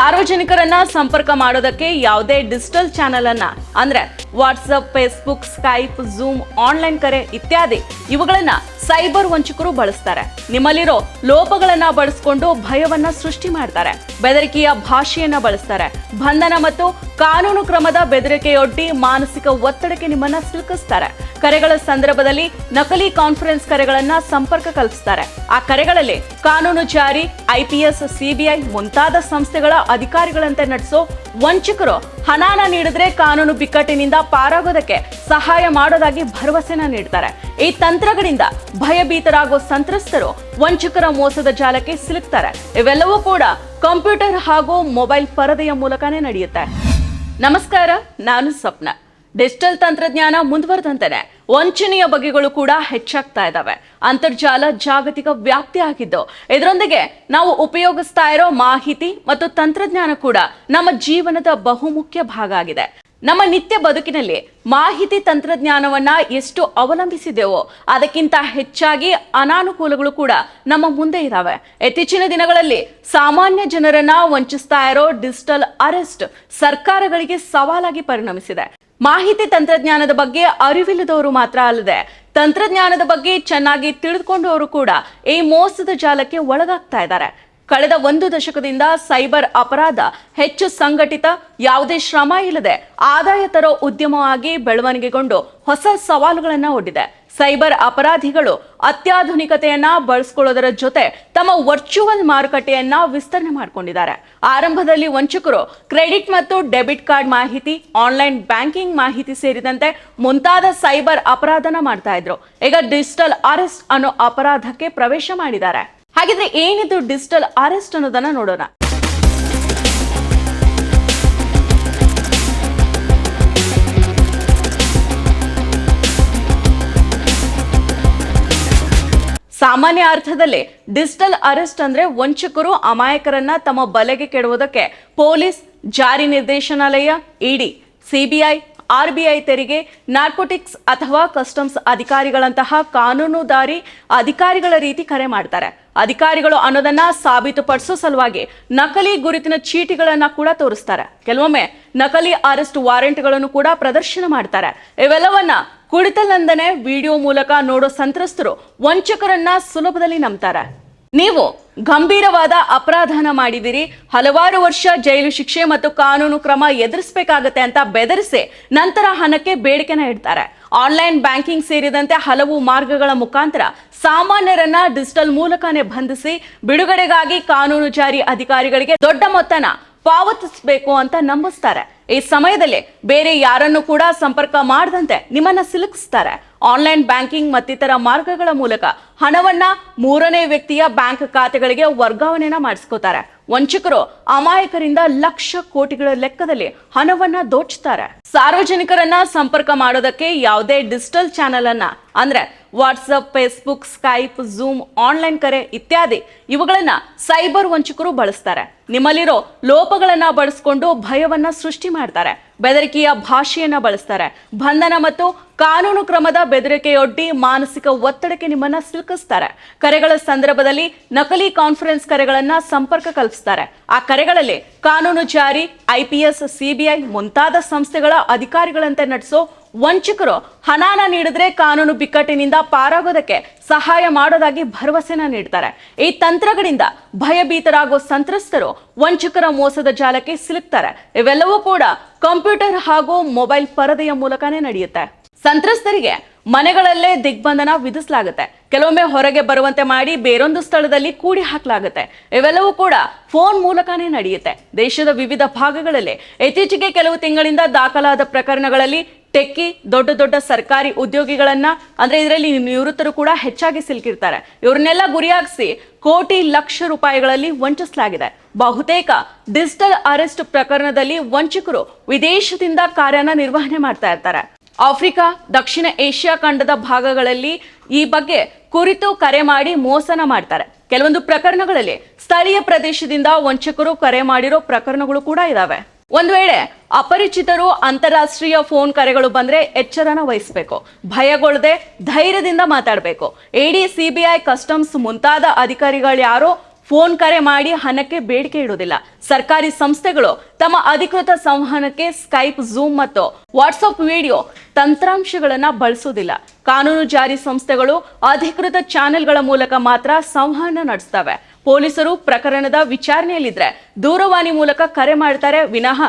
ಸಾರ್ವಜನಿಕರನ್ನ ಸಂಪರ್ಕ ಮಾಡೋದಕ್ಕೆ ಯಾವುದೇ ಡಿಜಿಟಲ್ ಚಾನೆಲ್ ಅನ್ನ, ಅಂದ್ರೆ WhatsApp, Facebook, Skype, Zoom, online ಕರೆ ಇತ್ಯಾದಿ ಇವುಗಳನ್ನ ಸೈಬರ್ ವಂಚಕರು ಬಳಸ್ತಾರೆ. ನಿಮ್ಮಲ್ಲಿರೋ ಲೋಪಗಳನ್ನ ಬಳಸ್ಕೊಂಡು ಭಯವನ್ನ ಸೃಷ್ಟಿ ಮಾಡ್ತಾರೆ. ಬೆದರಿಕೆಯ ಭಾಷೆಯನ್ನ ಬಳಸ್ತಾರೆ. ಬಂಧನ ಮತ್ತು ಕಾನೂನು ಕ್ರಮದ ಬೆದರಿಕೆಯೊಡ್ಡಿ ಮಾನಸಿಕ ಒತ್ತಡಕ್ಕೆ ನಿಮ್ಮನ್ನ ಸಿಲುಕಿಸ್ತಾರೆ. ಕರೆಗಳ ಸಂದರ್ಭದಲ್ಲಿ ನಕಲಿ ಕಾನ್ಫರೆನ್ಸ್ ಕರೆಗಳನ್ನ ಸಂಪರ್ಕ ಕಲ್ಪಿಸ್ತಾರೆ. ಆ ಕರೆಗಳಲ್ಲಿ ಕಾನೂನು ಜಾರಿ ಐಪಿಎಸ್ ಸಿಬಿಐ ಮುಂತಾದ ಸಂಸ್ಥೆಗಳ ಅಧಿಕಾರಿಗಳಂತೆ ನಡೆಸೋ ವಂಚಕರು ಹಣನ ನೀಡಿದ್ರೆ ಕಾನೂನು ಬಿಕ್ಕಟ್ಟಿನಿಂದ ಪಾರಾಗೋದಕ್ಕೆ ಸಹಾಯ ಮಾಡೋದಾಗಿ ಭರವಸೆನ ನೀಡ್ತಾರೆ. ಈ ತಂತ್ರಗಳಿಂದ ಭಯಭೀತರಾಗೋ ಸಂತ್ರಸ್ತರು ವಂಚಕರ ಮೋಸದ ಜಾಲಕ್ಕೆ ಸಿಲುಕ್ತಾರೆ. ಇವೆಲ್ಲವೂ ಕೂಡ ಕಂಪ್ಯೂಟರ್ ಹಾಗೂ ಮೊಬೈಲ್ ಪರದೆಯ ಮೂಲಕನೇ ನಡೆಯುತ್ತೆ. ನಮಸ್ಕಾರ, ನಾನು ಸ್ವಪ್ನ. ಡಿಜಿಟಲ್ ತಂತ್ರಜ್ಞಾನ ಮುಂದುವರೆದಂತೆ ವಂಚನೆಯ ಬಗೆಗಳು ಕೂಡ ಹೆಚ್ಚಾಗ್ತಾ ಇದ್ದಾವೆ. ಅಂತರ್ಜಾಲ ಜಾಗತಿಕ ವ್ಯಾಪ್ತಿ ಆಗಿದ್ದು ಇದರೊಂದಿಗೆ ನಾವು ಉಪಯೋಗಿಸ್ತಾ ಇರೋ ಮಾಹಿತಿ ಮತ್ತು ತಂತ್ರಜ್ಞಾನ ಕೂಡ ನಮ್ಮ ಜೀವನದ ಬಹುಮುಖ್ಯ ಭಾಗ ಆಗಿದೆ. ನಮ್ಮ ನಿತ್ಯ ಬದುಕಿನಲ್ಲಿ ಮಾಹಿತಿ ತಂತ್ರಜ್ಞಾನವನ್ನ ಎಷ್ಟು ಅವಲಂಬಿಸಿದೆವೋ, ಅದಕ್ಕಿಂತ ಹೆಚ್ಚಾಗಿ ಅನಾನುಕೂಲಗಳು ಕೂಡ ನಮ್ಮ ಮುಂದೆ ಇದ್ದಾವೆ. ಇತ್ತೀಚಿನ ದಿನಗಳಲ್ಲಿ ಸಾಮಾನ್ಯ ಜನರನ್ನ ವಂಚಿಸ್ತಾ ಇರೋ ಡಿಜಿಟಲ್ ಅರೆಸ್ಟ್ ಸರ್ಕಾರಗಳಿಗೆ ಸವಾಲಾಗಿ ಪರಿಣಮಿಸಿದೆ. ಮಾಹಿತಿ ತಂತ್ರಜ್ಞಾನದ ಬಗ್ಗೆ ಅರಿವಿಲ್ಲದವರು ಮಾತ್ರ ಅಲ್ಲದೆ ತಂತ್ರಜ್ಞಾನದ ಬಗ್ಗೆ ಚೆನ್ನಾಗಿ ತಿಳಿದುಕೊಂಡವರು ಕೂಡ ಈ ಮೋಸದ ಜಾಲಕ್ಕೆ ಒಳಗಾಗ್ತಾ ಇದ್ದಾರೆ. ಕಳೆದ ಒಂದು ದಶಕದಿಂದ ಸೈಬರ್ ಅಪರಾಧ ಹೆಚ್ಚು ಸಂಘಟಿತ, ಯಾವುದೇ ಶ್ರಮ ಇಲ್ಲದೆ ಆದಾಯ ತರೋ ಉದ್ಯಮವಾಗಿ ಬೆಳವಣಿಗೆಗೊಂಡು ಹೊಸ ಸವಾಲುಗಳನ್ನು ಒಡ್ಡಿದೆ. ಸೈಬರ್ ಅಪರಾಧಿಗಳು ಅತ್ಯಾಧುನಿಕತೆಯನ್ನ ಬಳಸ್ಕೊಳ್ಳೋದರ ಜೊತೆ ತಮ್ಮ ವರ್ಚುವಲ್ ಮಾರುಕಟ್ಟೆಯನ್ನ ವಿಸ್ತರಣೆ ಮಾಡಿಕೊಂಡಿದ್ದಾರೆ. ಆರಂಭದಲ್ಲಿ ವಂಚಕರು ಕ್ರೆಡಿಟ್ ಮತ್ತು ಡೆಬಿಟ್ ಕಾರ್ಡ್ ಮಾಹಿತಿ, ಆನ್ಲೈನ್ ಬ್ಯಾಂಕಿಂಗ್ ಮಾಹಿತಿ ಸೇರಿದಂತೆ ಮುಂತಾದ ಸೈಬರ್ ಅಪರಾಧನ ಮಾಡ್ತಾ ಇದ್ರು. ಈಗ ಡಿಜಿಟಲ್ ಅರೆಸ್ಟ್ ಅನ್ನೋ ಅಪರಾಧಕ್ಕೆ ಪ್ರವೇಶ ಮಾಡಿದ್ದಾರೆ. ಹಾಗಿದ್ರೆ ಏನಿದು ಡಿಜಿಟಲ್ ಅರೆಸ್ಟ್ ಅನ್ನೋದನ್ನ ನೋಡೋಣ. ಸಾಮಾನ್ಯ ಅರ್ಥದಲ್ಲಿ ಡಿಜಿಟಲ್ ಅರೆಸ್ಟ್ ಅಂದ್ರೆ ವಂಚಕರು ಅಮಾಯಕರನ್ನ ತಮ್ಮ ಬಲೆಗೆ ಕೆಡುವುದಕ್ಕೆ ಪೊಲೀಸ್, ಜಾರಿ ನಿರ್ದೇಶನಾಲಯ, ಇಡಿ, ಸಿಬಿಐ, ಆರ್ಬಿಐ ತೆರಿಗೆ ನಾರ್ಕೋಟಿಕ್ಸ್ ಅಥವಾ ಕಸ್ಟಮ್ಸ್ ಅಧಿಕಾರಿಗಳಂತಹ ಕಾನೂನುದಾರಿ ಅಧಿಕಾರಿಗಳ ರೀತಿ ಕರೆ ಮಾಡ್ತಾರೆ. ಅಧಿಕಾರಿಗಳು ಅನ್ನೋದನ್ನ ಸಾಬೀತುಪಡಿಸೋ ಸಲುವಾಗಿ ನಕಲಿ ಗುರುತಿನ ಚೀಟಿಗಳನ್ನ ಕೂಡ ತೋರಿಸ್ತಾರೆ. ಕೆಲವೊಮ್ಮೆ ನಕಲಿ ಅರೆಸ್ಟ್ ವಾರೆಂಟ್ಗಳನ್ನು ಕೂಡ ಪ್ರದರ್ಶನ ಮಾಡ್ತಾರೆ. ಇವೆಲ್ಲವನ್ನ ಕುಳಿತಲ್ಲಂದನೆ ವಿಡಿಯೋ ಮೂಲಕ ನೋಡೋ ಸಂತ್ರಸ್ತರು ವಂಚಕರನ್ನ ಸುಲಭದಲ್ಲಿ ನಂಬ್ತಾರೆ. ನೀವು ಗಂಭೀರವಾದ ಅಪರಾಧನ ಮಾಡಿದಿರಿ. ಹಲವಾರು ವರ್ಷ ಜೈಲು ಶಿಕ್ಷೆ ಮತ್ತು ಕಾನೂನು ಕ್ರಮ ಎದುರಿಸಬೇಕಾಗತ್ತೆ ಅಂತ ಬೆದರಿಸಿ ನಂತರ ಹಣಕ್ಕೆ ಬೇಡಿಕೆನ ಇಡ್ತಾರೆ. ಆನ್ಲೈನ್ ಬ್ಯಾಂಕಿಂಗ್ ಸೇರಿದಂತೆ ಹಲವು ಮಾರ್ಗಗಳ ಮುಖಾಂತರ ಸಾಮಾನ್ಯರನ್ನ ಡಿಜಿಟಲ್ ಮೂಲಕನೇ ಬಂಧಿಸಿ ಬಿಡುಗಡೆಗಾಗಿ ಕಾನೂನು ಜಾರಿ ಅಧಿಕಾರಿಗಳಿಗೆ ದೊಡ್ಡ ಮೊತ್ತನ ಪಾವತಿಸಬೇಕು ಅಂತ ನಂಬಿಸ್ತಾರೆ. ಈ ಸಮಯದಲ್ಲಿ ಬೇರೆ ಯಾರನ್ನು ಕೂಡ ಸಂಪರ್ಕ ಮಾಡದಂತೆ ನಿಮ್ಮನ್ನ ಸಿಲುಕಿಸ್ತಾರೆ. ಆನ್ಲೈನ್ ಬ್ಯಾಂಕಿಂಗ್ ಮತ್ತಿತರ ಮಾರ್ಗಗಳ ಮೂಲಕ ಹಣವನ್ನ ಮೂರನೇ ವ್ಯಕ್ತಿಯ ಬ್ಯಾಂಕ್ ಖಾತೆಗಳಿಗೆ ವರ್ಗಾವಣೆನ ಮಾಡಿಸ್ಕೋತಾರೆ. ವಂಚಕರು ಅಮಾಯಕರಿಂದ ಲಕ್ಷ ಕೋಟಿಗಳ ಲೆಕ್ಕದಲ್ಲಿ ಹಣವನ್ನ ದೋಚ್ತಾರೆ. ಸಾರ್ವಜನಿಕರನ್ನ ಸಂಪರ್ಕ ಮಾಡೋದಕ್ಕೆ ಯಾವುದೇ ಡಿಜಿಟಲ್ ಚಾನೆಲ್ ಅನ್ನ ಅಂದ್ರೆ WhatsApp Facebook, Skype, Zoom, online ಕರೆ ಇತ್ಯಾದಿ ಇವುಗಳನ್ನ ಸೈಬರ್ ವಂಚಕರು ಬಳಸ್ತಾರೆ. ನಿಮ್ಮಲ್ಲಿರೋ ಲೋಪಗಳನ್ನ ಬಳಸ್ಕೊಂಡು ಭಯವನ್ನ ಸೃಷ್ಟಿ ಮಾಡ್ತಾರೆ. ಬೆದರಿಕೆಯ ಭಾಷೆಯನ್ನ ಬಳಸ್ತಾರೆ. ಬಂಧನ ಮತ್ತು ಕಾನೂನು ಕ್ರಮದ ಬೆದರಿಕೆಯೊಡ್ಡಿ ಮಾನಸಿಕ ಒತ್ತಡಕ್ಕೆ ನಿಮ್ಮನ್ನ ಸಿಲುಕಿಸ್ತಾರೆ. ಕರೆಗಳ ಸಂದರ್ಭದಲ್ಲಿ ನಕಲಿ ಕಾನ್ಫರೆನ್ಸ್ ಕರೆಗಳನ್ನ ಸಂಪರ್ಕ ಕಲ್ಪಿಸ್ತಾರೆ. ಆ ಕರೆಗಳಲ್ಲಿ ಕಾನೂನು ಜಾರಿ ಐಪಿಎಸ್ ಸಿಬಿಐ ಮುಂತಾದ ಸಂಸ್ಥೆಗಳ ಅಧಿಕಾರಿಗಳಂತೆ ನಡೆಸೋ ವಂಚಕರು ಹಣನ ನೀಡಿದ್ರೆ ಕಾನೂನು ಬಿಕ್ಕಟ್ಟಿನಿಂದ ಪಾರಾಗೋದಕ್ಕೆ ಸಹಾಯ ಮಾಡೋದಾಗಿ ಭರವಸೆನ ನೀಡ್ತಾರೆ. ಈ ತಂತ್ರಗಳಿಂದ ಭಯಭೀತರಾಗೋ ಸಂತ್ರಸ್ತರು ವಂಚಕರ ಮೋಸದ ಜಾಲಕ್ಕೆ ಸಿಲುಕ್ತಾರೆ. ಇವೆಲ್ಲವೂ ಕೂಡ ಕಂಪ್ಯೂಟರ್ ಹಾಗೂ ಮೊಬೈಲ್ ಪರದೆಯ ಮೂಲಕನೇ ನಡೆಯುತ್ತೆ. ಸಂತ್ರಸ್ತರಿಗೆ ಮನೆಗಳಲ್ಲೇ ದಿಗ್ಬಂಧನ ವಿಧಿಸಲಾಗುತ್ತೆ. ಕೆಲವೊಮ್ಮೆ ಹೊರಗೆ ಬರುವಂತೆ ಮಾಡಿ ಬೇರೊಂದು ಸ್ಥಳದಲ್ಲಿ ಕೂಡಿ ಹಾಕಲಾಗುತ್ತೆ. ಇವೆಲ್ಲವೂ ಕೂಡ ಫೋನ್ ಮೂಲಕನೇ ನಡೆಯುತ್ತೆ. ದೇಶದ ವಿವಿಧ ಭಾಗಗಳಲ್ಲಿ ಇತ್ತೀಚೆಗೆ ಕೆಲವು ತಿಂಗಳಿಂದ ದಾಖಲಾದ ಪ್ರಕರಣಗಳಲ್ಲಿ ಟೆಕ್ಕಿ, ದೊಡ್ಡ ದೊಡ್ಡ ಸರ್ಕಾರಿ ಉದ್ಯೋಗಿಗಳನ್ನ, ಅಂದ್ರೆ ಇದರಲ್ಲಿ ನಿವೃತ್ತರು ಕೂಡ ಹೆಚ್ಚಾಗಿ ಸಿಲುಕಿರ್ತಾರೆ. ಇವ್ರನ್ನೆಲ್ಲ ಗುರಿಯಾಗಿಸಿ ಕೋಟಿ ಲಕ್ಷ ರೂಪಾಯಿಗಳಲ್ಲಿ ವಂಚಿಸಲಾಗಿದೆ. ಬಹುತೇಕ ಡಿಜಿಟಲ್ ಅರೆಸ್ಟ್ ಪ್ರಕರಣದಲ್ಲಿ ವಂಚಕರು ವಿದೇಶದಿಂದ ಕಾರ್ಯನ ನಿರ್ವಹಣೆ ಮಾಡ್ತಾ ಇರ್ತಾರೆ. ಆಫ್ರಿಕಾ, ದಕ್ಷಿಣ ಏಷ್ಯಾ ಖಂಡದ ಭಾಗಗಳಲ್ಲಿ ಈ ಬಗ್ಗೆ ಕುರಿತು ಕರೆ ಮಾಡಿ ಮೋಸನ ಮಾಡ್ತಾರೆ. ಕೆಲವೊಂದು ಪ್ರಕರಣಗಳಲ್ಲಿ ಸ್ಥಳೀಯ ಪ್ರದೇಶದಿಂದ ವಂಚಕರು ಕರೆ ಮಾಡಿರೋ ಪ್ರಕರಣಗಳು ಕೂಡ ಇದಾವೆ. ಒಂದು ವೇಳೆ ಅಪರಿಚಿತರು ಅಂತಾರಾಷ್ಟ್ರೀಯ ಫೋನ್ ಕರೆಗಳು ಬಂದ್ರೆ ಎಚ್ಚರನ ವಹಿಸಬೇಕು. ಭಯಗೊಳ್ಳದೆ ಧೈರ್ಯದಿಂದ ಮಾತಾಡಬೇಕು. ಎಡಿ ಸಿಬಿಐ ಕಸ್ಟಮ್ಸ್ ಮುಂತಾದ ಅಧಿಕಾರಿಗಳು ಯಾರೋ? ಫೋನ್ ಕರೆ ಮಾಡಿ ಹಣಕ್ಕೆ ಬೇಡಿಕೆ ಇಡುವುದಿಲ್ಲ. ಸರ್ಕಾರಿ ಸಂಸ್ಥೆಗಳು ತಮ್ಮ ಅಧಿಕೃತ ಸಂವಹನಕ್ಕೆ ಸ್ಕೈಪ್ ಝೂಮ್ ಮತ್ತು ವಾಟ್ಸಪ್ ವಿಡಿಯೋ ತಂತ್ರಾಂಶಗಳನ್ನ ಬಳಸುವುದಿಲ್ಲ. ಕಾನೂನು ಜಾರಿ ಸಂಸ್ಥೆಗಳು ಅಧಿಕೃತ ಚಾನೆಲ್ಗಳ ಮೂಲಕ ಮಾತ್ರ ಸಂವಹನ ನಡೆಸ್ತವೆ ಪೊಲೀಸರು ಪ್ರಕರಣದ ವಿಚಾರಣೆಯಲ್ಲಿದ್ರೆ ದೂರವಾಣಿ ಮೂಲಕ ಕರೆ ಮಾಡ್ತಾರೆ ವಿನಃ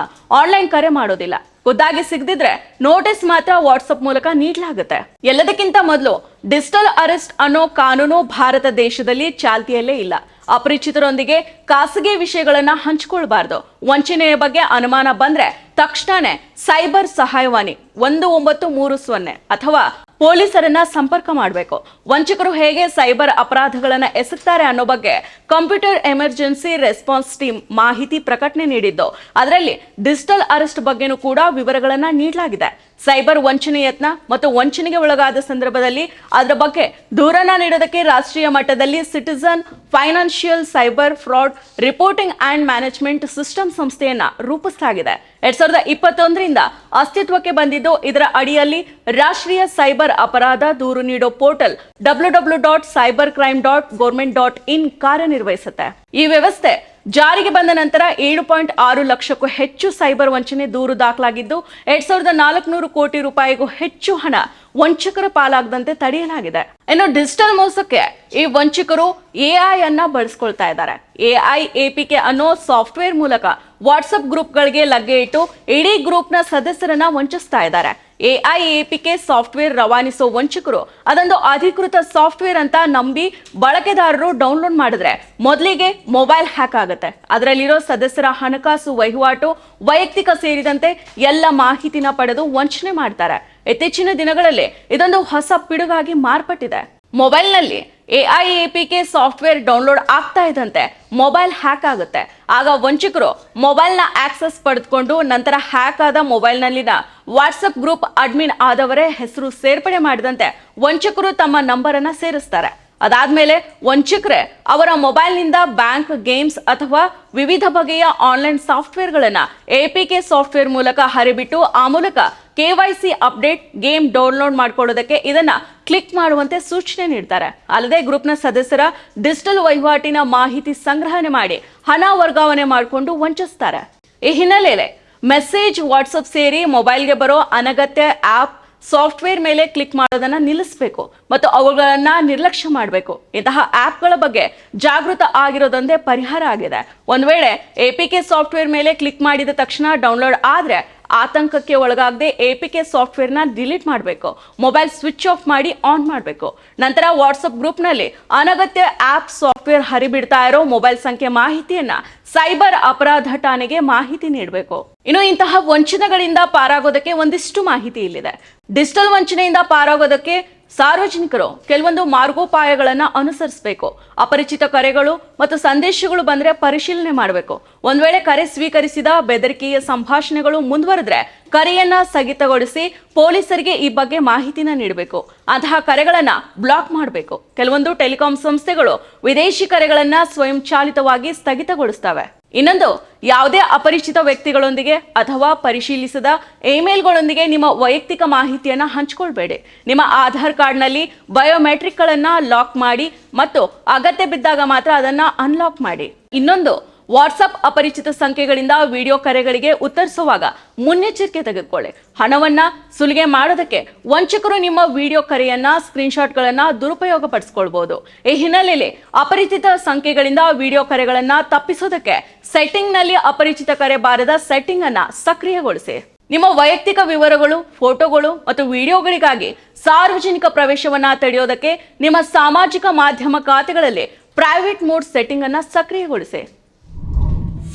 ಆನ್ಲೈನ್ ಕರೆ ಮಾಡೋದಿಲ್ಲ. ಖುದ್ದಾಗಿ ಸಿಗದಿದ್ರೆ ನೋಟಿಸ್ ಮಾತ್ರ ವಾಟ್ಸಪ್ ಮೂಲಕ ನೀಡಲಾಗುತ್ತೆ. ಎಲ್ಲದಕ್ಕಿಂತ ಮೊದಲು ಡಿಜಿಟಲ್ ಅರೆಸ್ಟ್ ಅನ್ನೋ ಕಾನೂನು ಭಾರತ ದೇಶದಲ್ಲಿ ಚಾಲ್ತಿಯಲ್ಲೇ ಇಲ್ಲ. ಅಪರಿಚಿತರೊಂದಿಗೆ ಖಾಸಗಿ ವಿಷಯಗಳನ್ನ ಹಂಚಿಕೊಳ್ಬಾರ್ದು. ವಂಚನೆಯ ಬಗ್ಗೆ ಅನುಮಾನ ಬಂದ್ರೆ ತಕ್ಷಣನೇ ಸೈಬರ್ ಸಹಾಯವಾಣಿ ಒಂದು ಒಂಬತ್ತು ಮೂರು ಸೊನ್ನೆ ಅಥವಾ ಪೊಲೀಸರನ್ನ ಸಂಪರ್ಕ ಮಾಡಬೇಕು. ವಂಚಕರು ಹೇಗೆ ಸೈಬರ್ ಅಪರಾಧಗಳನ್ನು ಎಸಗ್ತಾರೆ ಅನ್ನೋ ಬಗ್ಗೆ ಕಂಪ್ಯೂಟರ್ ಎಮರ್ಜೆನ್ಸಿ ರೆಸ್ಪಾನ್ಸ್ ಟೀಮ್ ಮಾಹಿತಿ ಪ್ರಕಟಣೆ ನೀಡಿದ್ದು. ಅದರಲ್ಲಿ ಡಿಜಿಟಲ್ ಅರೆಸ್ಟ್ ಬಗ್ಗೆನೂ ಕೂಡ ವಿವರಗಳನ್ನ ನೀಡಲಾಗಿದೆ. ಸೈಬರ್ ವಂಚನೆ ಯತ್ನ ಮತ್ತು ವಂಚನೆಗೆ ಒಳಗಾದ ಸಂದರ್ಭದಲ್ಲಿ ಅದರ ಬಗ್ಗೆ ದೂರನ ನೀಡೋದಕ್ಕೆ ರಾಷ್ಟ್ರೀಯ ಮಟ್ಟದಲ್ಲಿ citizen financial cyber fraud reporting and management system ಸಂಸ್ಥೆಯನ್ನ ರೂಪಿಸಲಾಗಿದೆ. ಎರಡ್ ಸಾವಿರದ ಇಪ್ಪತ್ತೊಂದರಿಂದ ಅಸ್ತಿತ್ವಕ್ಕೆ ಬಂದಿದ್ದು ಇದರ ಅಡಿಯಲ್ಲಿ ರಾಷ್ಟ್ರೀಯ ಸೈಬರ್ ಅಪರಾಧ ದೂರು ನೀಡೋ portal W W dot cyber crime dot government dot in ಕಾರ್ಯನಿರ್ವಹಿಸುತ್ತೆ. ಈ ವ್ಯವಸ್ಥೆ ಜಾರಿಗೆ ಬಂದ ನಂತರ ಏಳು ಪಾಯಿಂಟ್ ಆರು ಲಕ್ಷಕ್ಕೂ ಹೆಚ್ಚು ಸೈಬರ್ ವಂಚನೆ ದೂರು ದಾಖಲಾಗಿದ್ದು, ಎರಡ್ ಸಾವಿರದ ನಾಲ್ಕುನೂರು ಕೋಟಿ ರೂಪಾಯಿಗೂ ಹೆಚ್ಚು ಹಣ ವಂಚಕರ ಪಾಲಾಗದಂತೆ ತಡೆಯಲಾಗಿದೆ. ಇನ್ನು ಡಿಜಿಟಲ್ ಮೋಸಕ್ಕೆ ಈ ವಂಚಕರು ಎಐ ಅನ್ನ ಬಳಸ್ಕೊಳ್ತಾ ಇದ್ದಾರೆ. ಎಐ ಎಪಿಕೆ ಅನ್ನೋ ಸಾಫ್ಟ್ವೇರ್ ಮೂಲಕ ವಾಟ್ಸಪ್ ಗ್ರೂಪ್ಗಳಿಗೆ ಲಗ್ಗೆ ಇಟ್ಟು ಇಡೀ ಗ್ರೂಪ್ನ ಸದಸ್ಯರನ್ನ ವಂಚಿಸ್ತಾ ಇದ್ದಾರೆ. ಎಐ ಎಪಿಕೆ ಸಾಫ್ಟ್ವೇರ್ ರವಾನಿಸೋ ವಂಚಕರು ಅದೊಂದು ಅಧಿಕೃತ ಸಾಫ್ಟ್ವೇರ್ ಅಂತ ನಂಬಿ ಬಳಕೆದಾರರು ಡೌನ್ಲೋಡ್ ಮಾಡಿದ್ರೆ ಮೊದಲಿಗೆ ಮೊಬೈಲ್ ಹ್ಯಾಕ್ ಆಗುತ್ತೆ. ಅದರಲ್ಲಿರೋ ಸದಸ್ಯರ ಹಣಕಾಸು ವಹಿವಾಟು ವೈಯಕ್ತಿಕ ಸೇರಿದಂತೆ ಎಲ್ಲ ಮಾಹಿತಿನ ಪಡೆದು ವಂಚನೆ ಮಾಡ್ತಾರೆ. ಇತ್ತೀಚಿನ ದಿನಗಳಲ್ಲಿ ಇದೊಂದು ಹೊಸ ಪಿಡುಗಾಗಿ ಮಾರ್ಪಟ್ಟಿದೆ. ಮೊಬೈಲ್ನಲ್ಲಿ ಪಿ ಕೆ ಸಾಫ್ಟ್ವೇರ್ ಡೌನ್ಲೋಡ್ ಆಗ್ತಾ ಇದ್ದಂತೆ ಮೊಬೈಲ್ ಹ್ಯಾಕ್ ಆಗುತ್ತೆ. ಆಗ ವಂಚಕರು ಮೊಬೈಲ್ನ ಆಕ್ಸೆಸ್ ಪಡೆದುಕೊಂಡು ನಂತರ ಹ್ಯಾಕ್ ಆದ ಮೊಬೈಲ್ನಲ್ಲಿನ ವಾಟ್ಸಪ್ ಗ್ರೂಪ್ ಅಡ್ಮಿನ್ ಆದವರೇ ಹೆಸರು ಸೇರ್ಪಡೆ ಮಾಡಿದಂತೆ ವಂಚಕರು ತಮ್ಮ ನಂಬರನ್ನು ಸೇರಿಸ್ತಾರೆ. ಅದಾದ್ಮೇಲೆ ವಂಚಕರೇ ಅವರ ಮೊಬೈಲ್ನಿಂದ ಬ್ಯಾಂಕ್ ಗೇಮ್ಸ್ ಅಥವಾ ವಿವಿಧ ಬಗೆಯ ಆನ್ಲೈನ್ ಸಾಫ್ಟ್ವೇರ್ಗಳನ್ನು ಎಪಿಕೆ ಸಾಫ್ಟ್ವೇರ್ ಮೂಲಕ ಹರಿಬಿಟ್ಟು ಆ ಮೂಲಕ ಕೆವೈಸಿ ಅಪ್ಡೇಟ್ ಗೇಮ್ ಡೌನ್ಲೋಡ್ ಮಾಡ್ಕೊಳ್ಳೋದಕ್ಕೆ ಇದನ್ನ ಕ್ಲಿಕ್ ಮಾಡುವಂತೆ ಸೂಚನೆ ನೀಡ್ತಾರೆ. ಅಲ್ಲದೆ ಗ್ರೂಪ್ನ ಸದಸ್ಯರ ಡಿಜಿಟಲ್ ವಹಿವಾಟಿನ ಮಾಹಿತಿ ಸಂಗ್ರಹಣೆ ಮಾಡಿ ಹಣ ವರ್ಗಾವಣೆ ಮಾಡಿಕೊಂಡು ವಂಚಿಸ್ತಾರೆ. ಈ ಹಿನ್ನೆಲೆಯಲ್ಲಿ ಮೆಸೇಜ್, ವಾಟ್ಸಪ್ ಸೇರಿ ಮೊಬೈಲ್ಗೆ ಬರೋ ಅನಗತ್ಯ ಆಪ್ ಸಾಫ್ಟ್ವೇರ್ ಮೇಲೆ ಕ್ಲಿಕ್ ಮಾಡೋದನ್ನ ನಿಲ್ಲಿಸಬೇಕು ಮತ್ತು ಅವುಗಳನ್ನ ನಿರ್ಲಕ್ಷ್ಯ ಮಾಡಬೇಕು. ಇಂತಹ ಆಪ್ಗಳ ಬಗ್ಗೆ ಜಾಗೃತ ಆಗಿರೋದೊಂದೇ ಪರಿಹಾರ ಆಗಿದೆ. ಒಂದ್ ವೇಳೆ ಎಪಿಕೆ ಸಾಫ್ಟ್ವೇರ್ ಮೇಲೆ ಕ್ಲಿಕ್ ಮಾಡಿದ ತಕ್ಷಣ ಡೌನ್ಲೋಡ್ ಆದ್ರೆ ಆತಂಕಕ್ಕೆ ಒಳಗಾಗದೆ ಎಪಿಕೆ ಸಾಫ್ಟ್ವೇರ್ನ ಡಿಲೀಟ್ ಮಾಡಬೇಕು. ಮೊಬೈಲ್ ಸ್ವಿಚ್ ಆಫ್ ಮಾಡಿ ಆನ್ ಮಾಡಬೇಕು. ನಂತರ ವಾಟ್ಸಪ್ ಗ್ರೂಪ್ನಲ್ಲಿ ಅನಗತ್ಯ ಆಪ್ ಸಾಫ್ಟ್ವೇರ್ ಹರಿಬಿಡ್ತಾ ಇರೋ ಮೊಬೈಲ್ ಸಂಖ್ಯೆ ಮಾಹಿತಿಯನ್ನ ಸೈಬರ್ ಅಪರಾಧ ಠಾಣೆಗೆ ಮಾಹಿತಿ ನೀಡಬೇಕು. ಇನ್ನು ಇಂತಹ ವಂಚನೆಗಳಿಂದ ಪಾರಾಗೋದಕ್ಕೆ ಒಂದಿಷ್ಟು ಮಾಹಿತಿ ಇಲ್ಲಿದೆ. ಡಿಜಿಟಲ್ ವಂಚನೆಯಿಂದ ಪಾರಾಗೋದಕ್ಕೆ ಸಾರ್ವಜನಿಕರು ಕೆಲವೊಂದು ಮಾರ್ಗೋಪಾಯಗಳನ್ನು ಅನುಸರಿಸಬೇಕು. ಅಪರಿಚಿತ ಕರೆಗಳು ಮತ್ತು ಸಂದೇಶಗಳು ಬಂದರೆ ಪರಿಶೀಲನೆ ಮಾಡಬೇಕು. ಒಂದು ವೇಳೆ ಕರೆ ಸ್ವೀಕರಿಸಿದ ಬೆದರಿಕೆಯ ಸಂಭಾಷಣೆಗಳು ಮುಂದುವರೆದ್ರೆ ಕರೆಯನ್ನ ಸ್ಥಗಿತಗೊಳಿಸಿ ಪೊಲೀಸರಿಗೆ ಈ ಬಗ್ಗೆ ಮಾಹಿತಿನ ನೀಡಬೇಕು. ಅಂತಹ ಕರೆಗಳನ್ನ ಬ್ಲಾಕ್ ಮಾಡಬೇಕು. ಕೆಲವೊಂದು ಟೆಲಿಕಾಂ ಸಂಸ್ಥೆಗಳು ವಿದೇಶಿ ಕರೆಗಳನ್ನು ಸ್ವಯಂಚಾಲಿತವಾಗಿ ಸ್ಥಗಿತಗೊಳಿಸ್ತವೆ. ಇನ್ನೊಂದು, ಯಾವುದೇ ಅಪರಿಚಿತ ವ್ಯಕ್ತಿಗಳೊಂದಿಗೆ ಅಥವಾ ಪರಿಶೀಲಿಸದ ಇಮೇಲ್ಗಳೊಂದಿಗೆ ನಿಮ್ಮ ವೈಯಕ್ತಿಕ ಮಾಹಿತಿಯನ್ನು ಹಂಚಿಕೊಳ್ಬೇಡಿ. ನಿಮ್ಮ ಆಧಾರ್ ಕಾರ್ಡ್ನಲ್ಲಿ ಬಯೋಮೆಟ್ರಿಕ್ಗಳನ್ನು ಲಾಕ್ ಮಾಡಿ ಮತ್ತು ಅಗತ್ಯ ಬಿದ್ದಾಗ ಮಾತ್ರ ಅದನ್ನು ಅನ್ಲಾಕ್ ಮಾಡಿ. ಇನ್ನೊಂದು ವಾಟ್ಸಪ್ ಅಪರಿಚಿತ ಸಂಖ್ಯೆಗಳಿಂದ ವಿಡಿಯೋ ಕರೆಗಳಿಗೆ ಉತ್ತರಿಸುವಾಗ ಮುನ್ನೆಚ್ಚರಿಕೆ ತೆಗೆದುಕೊಳ್ಳಿ. ಹಣವನ್ನ ಸುಲಿಗೆ ಮಾಡೋದಕ್ಕೆ ವಂಚಕರು ನಿಮ್ಮ ವಿಡಿಯೋ ಕರೆಯನ್ನ, ಸ್ಕ್ರೀನ್ಶಾಟ್ಗಳನ್ನ ದುರುಪಯೋಗ ಪಡಿಸ್ಕೊಳ್ಬಹುದು ಈ ಹಿನ್ನೆಲೆಯಲ್ಲಿ ಅಪರಿಚಿತ ಸಂಖ್ಯೆಗಳಿಂದ ವಿಡಿಯೋ ಕರೆಗಳನ್ನ ತಪ್ಪಿಸೋದಕ್ಕೆ ಸೆಟ್ಟಿಂಗ್ನಲ್ಲಿ ಅಪರಿಚಿತ ಕರೆ ಬಾರದ ಸೆಟ್ಟಿಂಗ್ ಅನ್ನ ಸಕ್ರಿಯಗೊಳಿಸಿ. ನಿಮ್ಮ ವೈಯಕ್ತಿಕ ವಿವರಗಳು, ಫೋಟೋಗಳು ಮತ್ತು ವಿಡಿಯೋಗಳಿಗಾಗಿ ಸಾರ್ವಜನಿಕ ಪ್ರವೇಶವನ್ನ ತಡೆಯೋದಕ್ಕೆ ನಿಮ್ಮ ಸಾಮಾಜಿಕ ಮಾಧ್ಯಮ ಖಾತೆಗಳಲ್ಲಿ ಪ್ರೈವೇಟ್ ಮೋಡ್ ಸೆಟ್ಟಿಂಗ್ ಅನ್ನ ಸಕ್ರಿಯಗೊಳಿಸಿ.